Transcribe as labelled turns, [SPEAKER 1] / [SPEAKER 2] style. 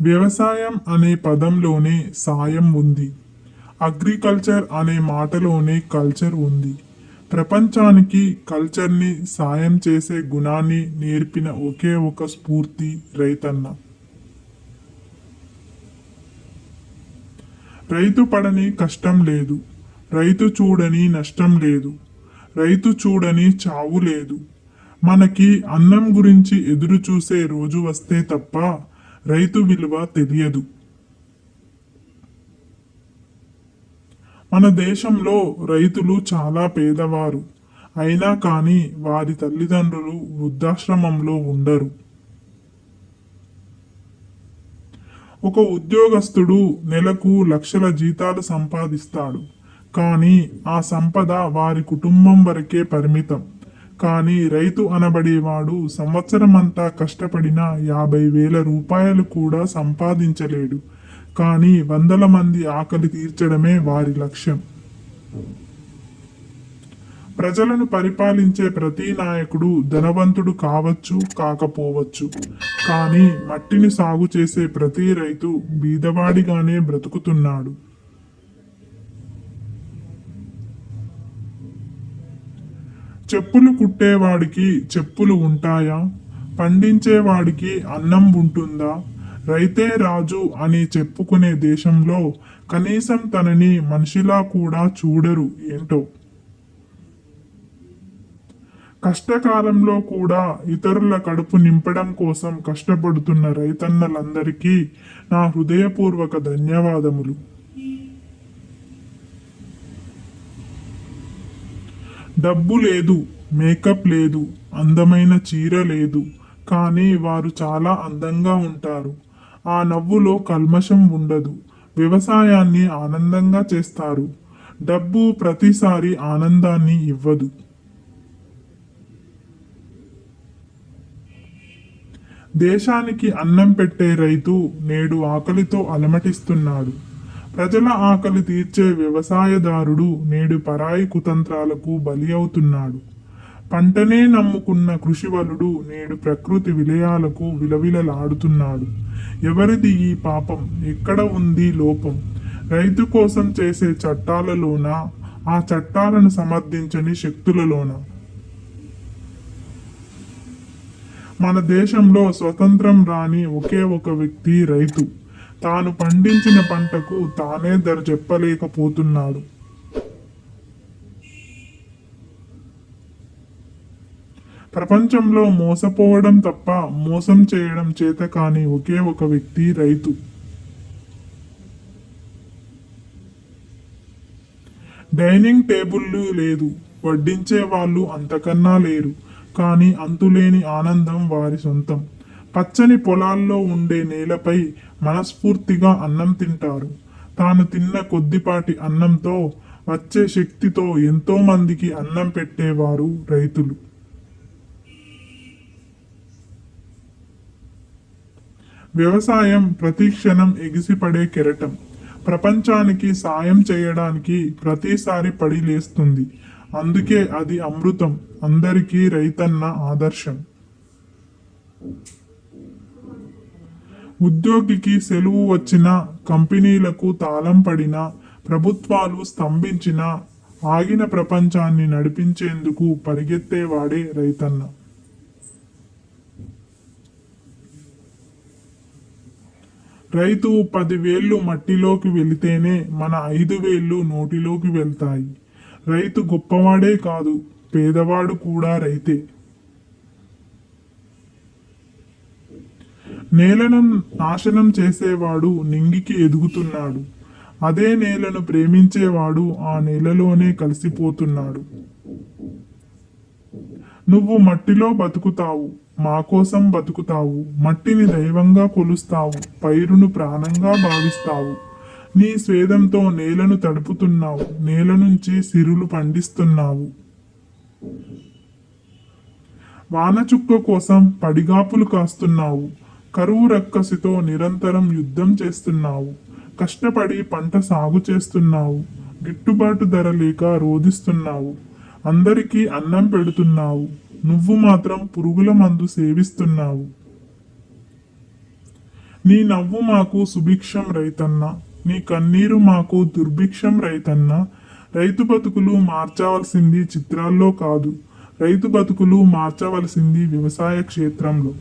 [SPEAKER 1] వ్యవసాయం అనే పదంలోనే సాయం ఉంది. అగ్రికల్చర్ అనే మాటలోనే కల్చర్ ఉంది. ప్రపంచానికి కల్చర్ని సాయం చేసే గుణాన్ని నేర్పిన ఒకే ఒక స్ఫూర్తి రైతన్న. రైతు పడని కష్టం లేదు. రైతు చూడని నష్టం లేదు. రైతు చూడని చావు లేదు. మనకి అన్నం గురించి ఎదురు చూసే రోజు వస్తే తప్ప రైతు విలువ తెలియదు. మన దేశంలో రైతులు చాలా పేదవారు. అయినా కానీ వారి తల్లిదండ్రులు వృద్ధాశ్రమంలో ఉండరు. ఒక ఉద్యోగస్తుడు నెలకు లక్షల జీతాలు సంపాదిస్తాడు. కానీ ఆ సంపద వారి కుటుంబం వరకే పరిమితం. కానీ రైతు అనబడేవాడు సంవత్సరమంతా కష్టపడిన యాభై వేల రూపాయలు కూడా సంపాదించలేడు. కానీ వందల మంది ఆకలి తీర్చడమే వారి లక్ష్యం. ప్రజలను పరిపాలించే ప్రతి నాయకుడు ధనవంతుడు కావచ్చు కాకపోవచ్చు. కానీ మట్టిని సాగు చేసే ప్రతి రైతు బీదవాడిగానే బ్రతుకుతున్నాడు. చెప్పులు కుట్టేవాడికి చెప్పులు ఉంటాయా? పండించేవాడికి అన్నం ఉంటుందా? రైతే రాజు అని చెప్పుకునే దేశంలో కనీసం తనని మనిషిలా కూడా చూడరు ఏంటో. కష్టకాలంలో కూడా ఇతరుల కడుపు నింపడం కోసం కష్టపడుతున్న రైతన్నలందరికీ నా హృదయపూర్వక ధన్యవాదములు. డబ్బు లేదు మేకప్ లేదు అందమైన చీర లేదు. కానీ వారు చాలా అందంగా ఉంటారు. ఆ నవ్వులో కల్మషం ఉండదు. వ్యవసాయాన్ని ఆనందంగా చేస్తారు. డబ్బు ప్రతిసారి ఆనందాన్ని ఇవ్వదు. దేశానికి అన్నం పెట్టే రైతు నేడు ఆకలితో అలమటిస్తున్నాడు. ప్రజల ఆకలి తీర్చే వ్యవసాయదారుడు నేడు పరాయి కుతంత్రాలకు బలి అవుతున్నాడు. పంటనే నమ్ముకున్న కృషివలుడు నేడు ప్రకృతి విలయాలకు విలవిలలాడుతున్నాడు. ఎవరిది ఈ పాపం? ఎక్కడ ఉంది లోపం? రైతు కోసం చేసే చట్టాలలోన ఆ చట్టాలను సమర్థించని శక్తులలోన. మన దేశంలో స్వతంత్రం రాని ఒకే ఒక వ్యక్తి రైతు. తాను పండించిన పంటకు తానే ధర చెప్పలేకపోతున్నాడు. ప్రపంచంలో మోసపోవడం తప్ప మోసం చేయడం చేత కాని ఒకే ఒక వ్యక్తి రైతు. డైనింగ్ టేబుల్లు లేదు వడ్డించే వాళ్ళు అంతకన్నా లేరు కానీ అంతులేని ఆనందం వారి సొంతం. పచ్చని పొలాల్లో ఉండే నేలపై మనస్ఫూర్తిగా అన్నం తింటారు. తాను తిన్న కొద్దిపాటి అన్నంతో వచ్చే శక్తితో ఎంతో మందికి అన్నం పెట్టేవారు రైతులు. వ్యవసాయం ప్రతి క్షణం ఎగిసిపడే కెరటం. ప్రపంచానికి సాయం చేయడానికి ప్రతిసారి పడి లేస్తుంది. అందుకే అది అమృతం. అందరికీ రైతన్న ఆదర్శం. ఉద్యోగికి సెలవు వచ్చిన కంపెనీలకు తాళం పడిన ప్రభుత్వాలు స్తంభించిన ఆగిన ప్రపంచాన్ని నడిపించేందుకు పరిగెత్తేవాడే రైతన్న. రైతు పదివేళ్ళు మట్టిలోకి వెళితేనే మన ఐదు వేళ్ళు నోటిలోకి వెళ్తాయి. రైతు గొప్పవాడే కాదు పేదవాడు కూడా రైతే. నేలను నాశనం చేసేవాడు నింగికి ఎదుగుతున్నాడు. అదే నేలను ప్రేమించేవాడు ఆ నేలలోనే కలిసిపోతున్నాడు. నువ్వు మట్టిలో బతుకుతావు మా కోసం బతుకుతావు మట్టిని దైవంగా కొలుస్తావు పైరును ప్రాణంగా భావిస్తావు. నీ స్వేదంతో నేలను తడుపుతున్నావు నేల నుంచి సిరులు పండిస్తున్నావు. వానచుక్క కోసం పడిగాపులు కాస్తున్నావు. కరువు రక్కసితో నిరంతరం యుద్ధం చేస్తున్నావు. కష్టపడి పంట సాగు చేస్తున్నావు. గిట్టుబాటు ధర లేక రోధిస్తున్నావు. అందరికీ అన్నం పెడుతున్నావు. నువ్వు మాత్రం పురుగుల మందు సేవిస్తున్నావు. నీ నవ్వు మాకు సుభిక్షం రైతన్న. నీ కన్నీరు మాకు దుర్భిక్షం రైతన్న. రైతు బతుకులు మార్చవలసింది చిత్రాల్లో కాదు. రైతు బతుకులు మార్చవలసింది వ్యవసాయ క్షేత్రంలో.